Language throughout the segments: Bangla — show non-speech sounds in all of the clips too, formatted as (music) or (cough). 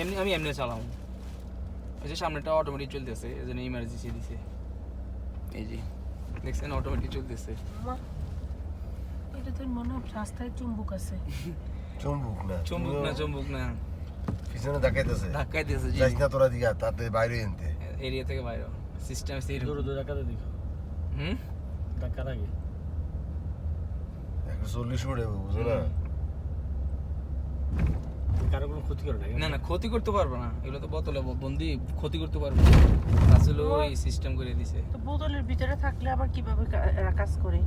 এমনি আমি এমনি চালাম। এই যে সামনেটা অটোমেটিক চলতেছে এই জন্য ইমার্জেন্সি দিছে। এই যে দেখছেন অটোমেটিক চলতেছে। মা, এটা তো মনে হয় রাস্তায় চুম্বক আছে। (laughs) চুম্বুক না চুম্বুক না চুম্বুক না। পিছনে দেখাইতেছে ধাক্কাই দিয়েছে জি। যাইস না তোরা দিঘা তাতে বাইরে এনতে। এরিয়া থেকে বাইরে সিস্টেম দূরে দূরে ধাক্কা দিয়ে দেখো হুম? ধাক্কার আগে একশো চল্লিশ উঠে বুঝো না কারও কোনো ক্ষতি করে না না না ক্ষতি করতে পারব না। এগুলো তো বোতলে বন্দি ক্ষতি করতে পারব। না আসলে ওই সিস্টেম করে দিছে। তো বোতলের ভিতরে থাকলে আবার কীভাবে এরা কাজ করে?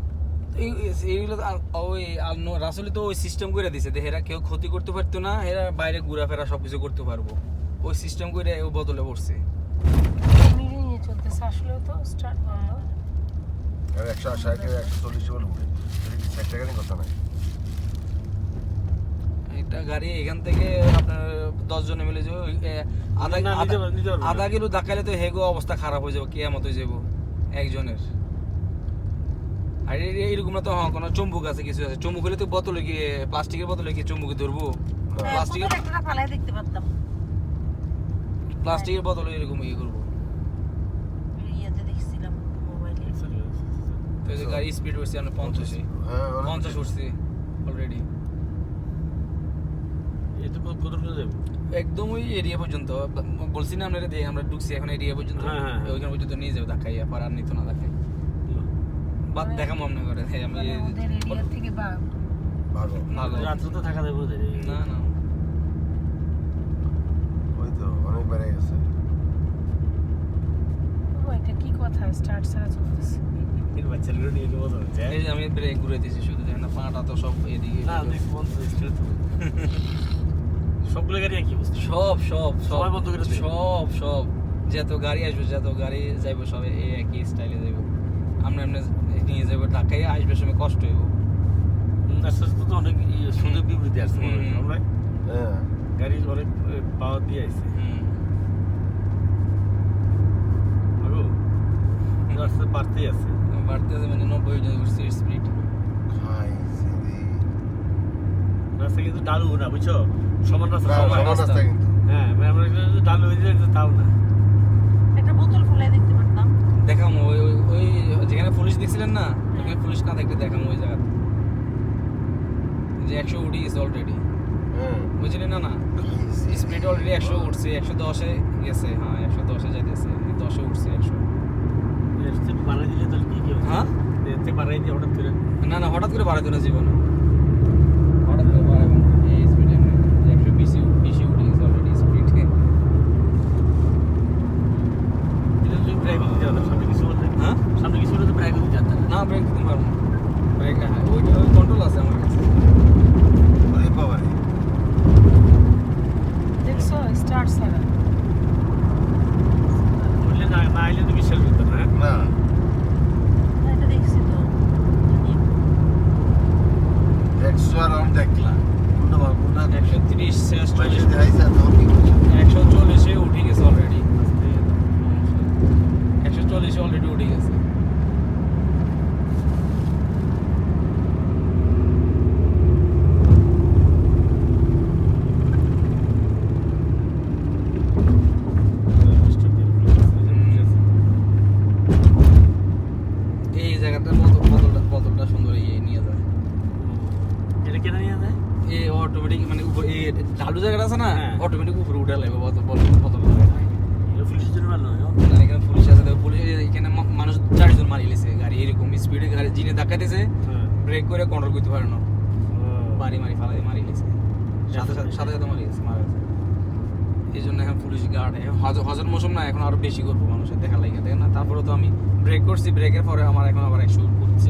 এইগুলো ওই রাসুলি তো ওই সিস্টেম করে দিছে যে এরা কেউ ক্ষতি করতে পারতো না এরা বাইরে ঘোরাফেরা সবকিছু করতে পারব। ওই সিস্টেম করে ও বদলে পড়ছে। মিলিয়ে নিয়ে চলতেছে। আসলেও তো স্টার্ট বন্ধ আর একশো ষাট একশো চল্লিশ বলে টাকারই কথা নাই একটা গাড়ি এখান থেকে আপনার দশ জনে মিলে যাবে আধা কিলো ধাক্কালে তো হেগো অবস্থা খারাপ হয়ে যাবে কেয়ামত হয়ে যাব একজনের। আর এরকম না তো হ্যাঁ কোনো চুম্বুক আছে কিছু আছে? চুম্বুক হলে তো বোতলে গিয়ে প্লাস্টিকের বোতলে গিয়ে চুম্বুকে ধরবো। হ্যাঁ, প্লাস্টিকের বোতল দেখতে পারতাম। প্লাস্টিকের বোতলে এরকম ইয়ে করব। তো গাড়ি স্পিড উঠছে আমরা পঞ্চাশে। হ্যাঁ পঞ্চাশ উঠছে অলরেডি এই কত একদম ওই এরিয়া পর্যন্ত। বলছি না আমরা যে আমরা ঢুকছি এখন এরিয়া পর্যন্ত। হ্যাঁ, হ্যাঁ, হ্যাঁ। ওইখানে পর্যন্ত নিয়ে যাবে ধাক্কাইয়া পর আর নিত না বাদ দেখা মনে করে হ্যাঁ, আমি মানে থেকে ভালো। রাত্রে তো থাকা যাবে ওদের না না। ওই তো অনেক বেড়ে গেছে। এটা কি কথা? স্টার্ট ছাড়া চলতেছে। এর বাচ্চাগুলো নিয়ে নেব? এই যে আমি ব্রেক ঘুরে দিয়েছি শুধু দেখেন না পাটা তো সব এদিকে না দেখ বন্ধ স্ট্রেট (laughs) সবগুলো গাড়ি একই অবস্থা সব সব সব। সবাই বন্ধ করে সব সব। যত গাড়ি আসবে যত গাড়ি যাইবো সব এই একই স্টাইলে যাইবো। আমরা এমনি নিয়ে যাব ঢাকায় আসবে সময় কষ্ট হইব। আস্তে আস্তে তো অনেক ইয়ে সুযোগ বিবৃতি আসছে মনে হয়। আমরা হ্যাঁ। অনেক পাওয়ার দিয়ে আসছে হুম। আগো রাস্তা বাড়তেই আছে। বাড়তেছে মানে নব্বই জন করছি স্পিড রাস্তা কিন্তু ডালু না বুঝছ? সমান রাস্তা সমান রাস্তা। কিন্তু। হ্যাঁ মানে আমরা যদি ডালু হয়ে যায় তাও না। একটা বোতল ফালাই দেখতে পারতাম। দেখাম ওই ওই যেখানে পুলিশ দেখছিলেন না ওখানে পুলিশ না দেখতে দেখাম ওই জায়গা যে একশো উঠে গেছে অলরেডি হ্যাঁ। বুঝলেন না না? স্পিড অলরেডি একশো উঠছে একশো দশে গেছে হ্যাঁ একশো দশে যাইতেছে দশে উঠছে একশো। বাড়াই দিলে তাহলে কি কি হ্যাঁ? বাড়াই দিয়ে হঠাৎ করে না না হঠাৎ করে বাড়াতো না জীবন হঠাৎ করে বাড়াবো না। এই স্পিডে একশো বেশি বেশি উঠে গেছে অলরেডি স্পিড এটা তুমি ব্রেক দিতে হবে সামনে কিছু বলতে হ্যাঁ সামনে কিছু বলতে তো ব্রেক দিতে হবে না ব্রেক দিতে পারব না ব্রেক ওইটা ওই কন্ট্রোল আছে আমার কাছে ওরে বাবা রে। দেখছ স্টার্ট ছাড়া বললে না না আইলে তো বিশ্বাস করতে না হ্যাঁ? না না, এটা দেখছি তো একশো আর আমি দেখলাম কোনটা ভালো কোনটা একশো তিরিশ শেষ চল্লিশ পয়সা দেখাইছে আর তখন কি করছে একশো চল্লিশে উঠে গেছে অলরেডি একশো চল্লিশে অলরেডি উঠে গেছে এই জায়গাটার বদল বদলটা বদলটা সুন্দর এই নিয়ে যায় এটা কেন নিয়ে যায়? এই অটোমেটিক মানে উপর এই ঢালু জায়গাটা আছে না। অটোমেটিক উপরে উঠে লাগবে বদল বদল বদল পুলিশের জন্য ভালো নয় এখানে পুলিশ আছে পুলিশ এখানে মানুষ চারজন মারি লেছে গাড়ি এরকম স্পিডে গাড়ি জিনে হ্যাঁ। ব্রেক করে কন্ট্রোল করতে পারে না। বাড়ি মারি ফালাই মারি গেছে সাথে সাথে সাথে সাথে মারি গেছে মারা গেছে। এই জন্য এখন পুলিশ গার্ড হজর হজর মৌসুম না এখন আরও বেশি করব মানুষের দেখা লাগে দেখেন না? তারপরে তো আমি ব্রেক করছি ব্রেকের পরে আমার এখন আবার একশো উঠছে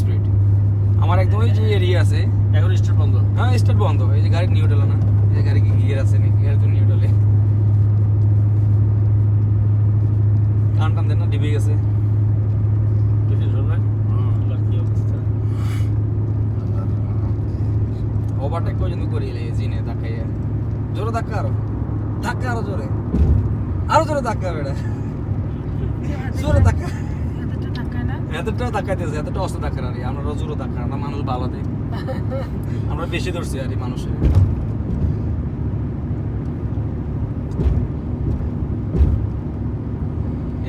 স্পিড আমার একদম ওই যে এরিয়া আছে এখন স্টার্ট বন্ধ। হ্যাঁ স্টার্ট বন্ধ। এই যে গাড়ি নিউট্রাল না। এই যে গাড়ি কি গিয়ার আছে নাকি? গাড়ি তো নিউট্রালে কান টান দেন না ডিবে গেছে। ওভারটেক পর্যন্ত করিয়ে লে জিনে ধাক্কাইয়া। জোরে ধাক্কা আরও। ধাক্কা আরও জোরে। আরও জোরে ধাক্কা বেড়া জোরে ধাক্কা। না? এতটাও ধাক্কাইতেছে এতটা অস্ত ধাক্কা আর আমরা জোরে ধাক্কা আমরা মানুষ ভালো দেয়। আমরা বেশি ধরছি আর মানুষের।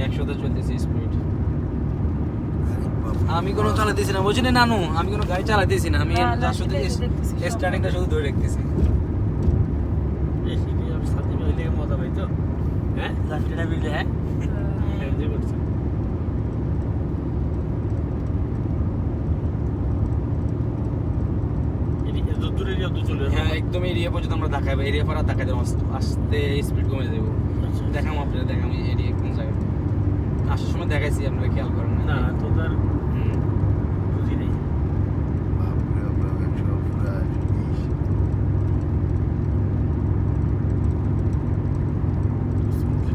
একশোতে চলতেছে স্পিড আমি কোনো চালাতেছি না। বুঝলি নানু? আমি কোনো গাড়ি চালাতেছি না। আমি শুধু স্টার্টিংটা শুধু ধরে রাখতেছি। মজা পাইতো হ্যাঁ? হ্যাঁ? একদম এরিয়া পর্যন্ত আমরা দেখাবো। এরিয়া পর আর দেখাই দেবো আস্তে- স্পিড কমে দেবো। দেখাম আপনারা দেখাম এরিয়া কোন জায়গায়। আসার সময় দেখাইছি আপনারা খেয়াল করেন না। তো তার বুঝি নেই। বাপরে বাপ, একশো পুরা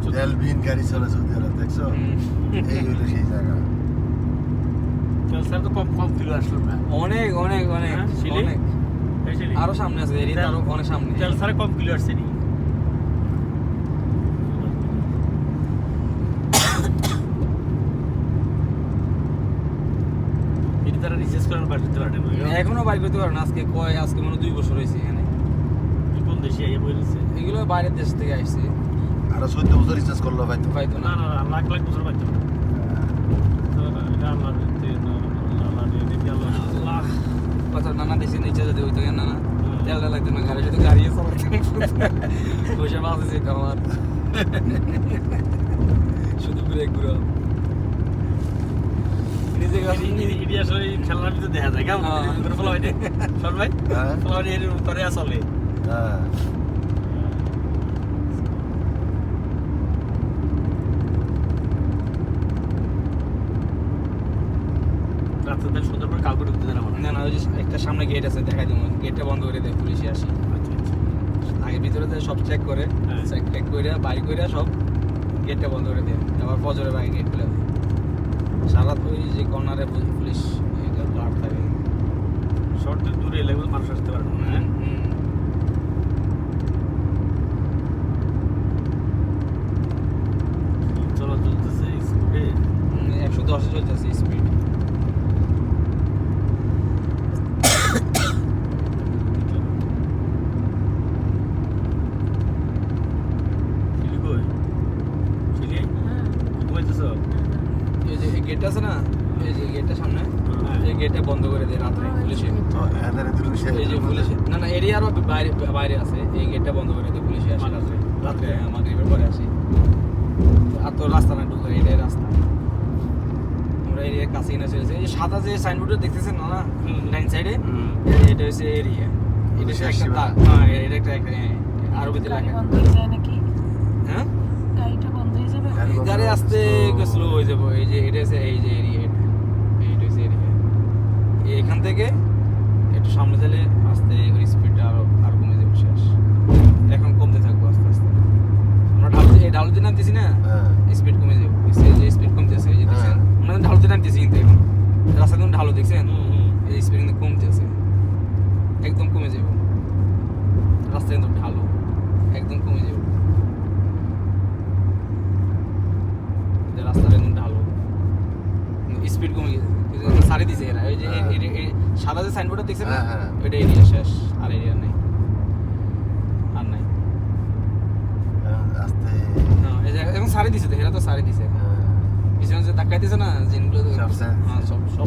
বিশ। তেলবিহীন গাড়ি চলে সৌদি আরব দেখছ এই হলো সেই জায়গা। স্যার তো কম কম কিলো আসলো না। অনেক অনেক অনেক হ্যাঁ, অনেক। আরও সামনে আছে এরিয়া আরও অনেক সামনে। তেল স্যার কম কিলো আসছে নি এটি তারা রিসার্চ করার বাড়ি দিতে পারে না। এখনও বাইর করতে পারো না আজকে কয় আজকে মনে দুই বছর হয়েছে এখানে। কোন দেশে আইয়া বলেছে এগুলো বাইরের দেশ থেকে আসছে আরও চোদ্দ বছর রিচার্জ করল ভাই তো না। না লাখ লাখ বছর পারে তো এটা আল্লাহ দিতে না আল্লাহ দিয়ে দিতে আল্লাহ আল্লাহ দেশে নিচে যদি হইতো কেন না। তেলটা লাগতো না গাড়ি যদি গাড়ি বসে যেত আমার শুধু ব্রেক ঘুরো ভিতরে দেখা যায় কেমন হ্যাঁ। ফলো হয় ভাই হ্যাঁ ফলো হয় এর উপরে আসলে হ্যাঁ রাত্রে তাহলে সুন্দর করে কাউকে ঢুকতে দেন না না ওই একটা সামনে গেট আছে দেখাই দিব। গেটটা বন্ধ করে দেয় পুলিশে আসি। আচ্ছা আচ্ছা। আগে ভিতরে তো সব চেক করে হ্যাঁ। চেক টেক করে বাড়ি করে সব গেটটা বন্ধ করে দেয়। আবার ফজরের আগে গেট খুলে দেয়। সারা ওই যে কর্নারে পুলিশ এটা গার্ড থাকে। শর্টের দূরে লেভেল মানুষ আসতে পারে না হ্যাঁ হুম। চলা চলতেছে স্কুলে হুম, একশো দশে চলতেছে স্পিড চিলি কই চিলি হ্যাঁ, ঘুমাইতেছ এই যে গেট আছে না? এই যে গেটটা সামনে। হ্যাঁ। এই গেটটা বন্ধ করে দেয় রাত্রে পুলিশে। এদের দুটো সে এই যে পুলিশে। না না এরিয়া আরও বাইরে বাইরে আছে। এই গেটটা বন্ধ করে দেয় পুলিশে আসে রাত্রে। রাত্রে মাগরিবের পরে আসি আর তো রাস্তা না ঢুকে এটাই রাস্তা। আমরা এরিয়ার কাছেই না চলেছে। এই যে সাদা যে সাইনবোর্ডে দেখতেছেন না? না হুম। ডাইন সাইডে এটা হচ্ছে এরিয়া এটা হচ্ছে একটা হ্যাঁ এটা একটা হ্যাঁ, আরবিতে লেখা বন্ধ হয়ে যায় নাকি হ্যাঁ গাড়িটা বন্ধ হয়ে যাবে গাড়ি বন্ধ গাড়ি হবে, আসতে। স্লো হয়ে যাব এই যে এটা হচ্ছে এই যে এরিয়া এইটা হচ্ছে এরিয়া এখান থেকে একটু সামনে চলে আস্তে ওই স্পিডটা আরও আর কমে যাবে শেষ। এখন কমতে থাকব আস্তে আস্তে। আমরা ঢাল এই না নামতেছি না? হ্যাঁ। স্পিড কমে যাবে এই যে স্পিড কমতেছে এই যে দেখছেন হ্যাঁ। আমরা ঢালতে নামতেছি কিন্তু এখন রাস্তা কিন্তু ঢালো দেখছেন হুম, হুম। এই স্পিড কিন্তু কমতেছে একদম কমে যাবে রাস্তা কিন্তু ঢালো একদম কমে যাবে যে রাস্তাটা একদম ঢালো স্পিড কমে গেছে। সারি দিছে এরা। ওই যে এই সাদা যে সাইনবোর্ডটা দেখছেন না? হ্যাঁ, হ্যাঁ। ওইটা এরিয়া শেষ। আর এরিয়া নাই। আর নাই। এখন সারি দিছে তো এরা তো সারি দিছে হ্যাঁ। পিছনে যে তাকাইতেছে না জিনগুলো। হ্যাঁ, সব সব